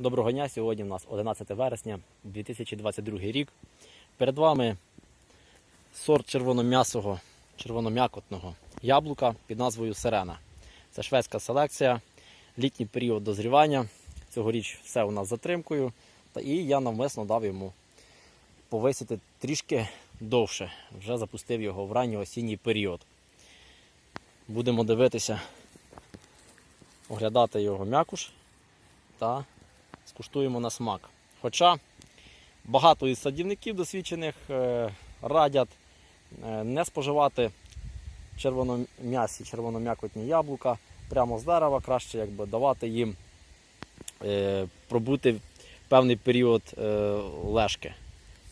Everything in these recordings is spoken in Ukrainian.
Доброго дня! Сьогодні у нас 11 вересня 2022 рік. Перед вами сорт червоном'ясого, червоном'якотного яблука під назвою Сирена. Це шведська селекція, літній період дозрівання. Цьогоріч все у нас затримкою. І я навмисно дав йому повисіти трішки довше. Вже запустив його в ранній осінній період. Будемо дивитися, оглядати його м'якуш та скуштуємо на смак. Хоча багато із садівників досвідчених е, радять е, не споживати червоном'ясі, червоном'якотні яблука прямо з дерева, краще якби давати їм е, пробути певний період лежки,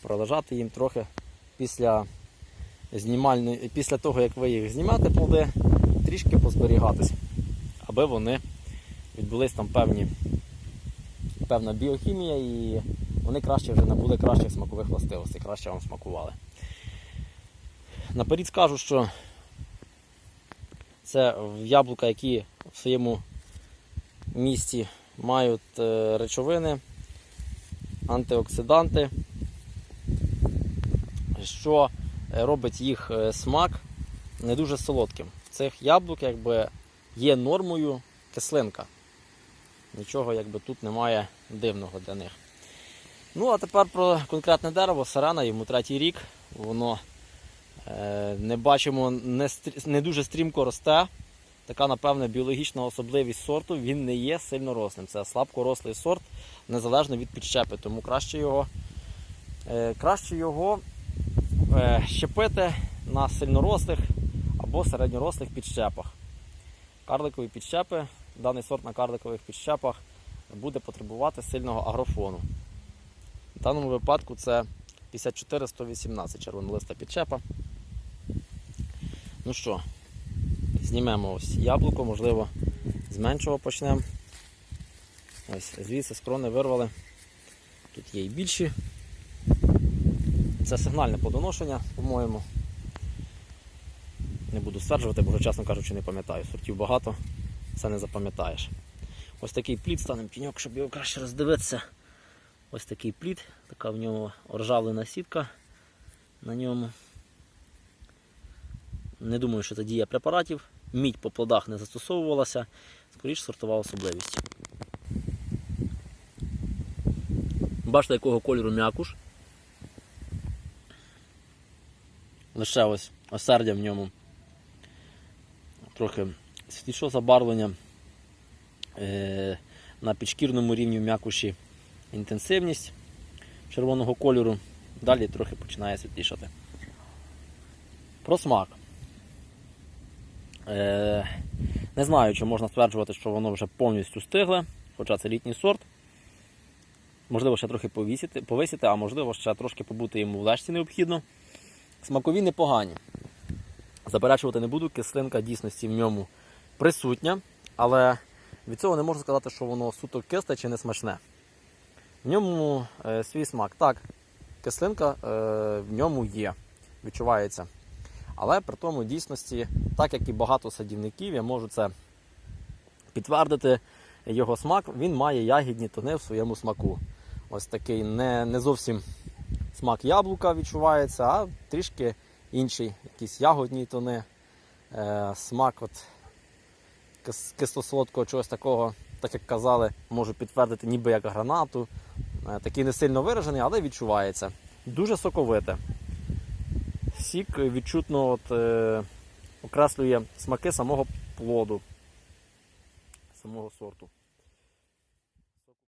пролежати їм трохи після знімальної, після того, як ви їх знімете плоди, трішки позберігатися, аби вони відбулись там певні певна біохімія і вони краще вже набули кращих смакових властивостей, краще вам смакували. Наперед скажу, що це яблука, які в своєму місті мають е, речовини, антиоксиданти, що е, робить їх е, смак не дуже солодким. В цих яблук якби є нормою кислинка. Нічого якби тут немає дивного для них. Ну, а тепер про конкретне дерево, сарана, йому третій рік. Воно е, не бачимо, не, не дуже стрімко росте. Така, напевне, біологічна особливість сорту. Він не є сильно рослим. Це слабкорослий сорт, незалежно від підщепи. Тому краще його, е, краще його е, щепити на сильнорослих або середньорослих підщепах. Карликові підщепи даний сорт на карликових підщепах буде потребувати сильного агрофону. В даному випадку це 54-118 червонолиста підщепа. Ну що, знімемо ось яблуко, можливо, з меншого почнемо. Ось звідси з крони вирвали. Тут є і більші. Це сигнальне плодоношення, по-моєму. Не буду стверджувати, бо чесно кажучи, не пам'ятаю. Сортів багато це не запам'ятаєш. Ось такий плід, станемо пеньок, щоб його краще роздивитися. Ось такий плід, така в ньому ржавлена сітка на ньому. Не думаю, що це дія препаратів. Мідь по плодах не застосовувалася, скоріш сортова особливість. Бачите, якого кольору м'якуш. Лише ось осердя в ньому трохи світлішого забарвлення е, на підшкірному рівні в м'якуші інтенсивність червоного кольору. Далі трохи починає світлішати. Про смак. Е, не знаю, чи можна стверджувати, що воно вже повністю стигле, хоча це літній сорт. Можливо, ще трохи повісити, повисіти, а можливо, ще трошки побути йому в лежці необхідно. Смакові непогані. Заперечувати не буду, кислинка дійсності в ньому присутня, але від цього не можу сказати, що воно суто кисте чи не смачне. В ньому е, свій смак. Так, кислинка е, в ньому є, відчувається. Але при тому дійсності, так як і багато садівників, я можу це підтвердити, його смак, він має ягідні тони в своєму смаку. Ось такий не, не зовсім смак яблука відчувається, а трішки інший, якісь ягодні тони, е, смак от кисло-солодкого чогось такого, так як казали, можу підтвердити, ніби як гранату. Е, такий не сильно виражений, але відчувається. Дуже соковите. Сік відчутно от, е, окреслює смаки самого плоду, самого сорту.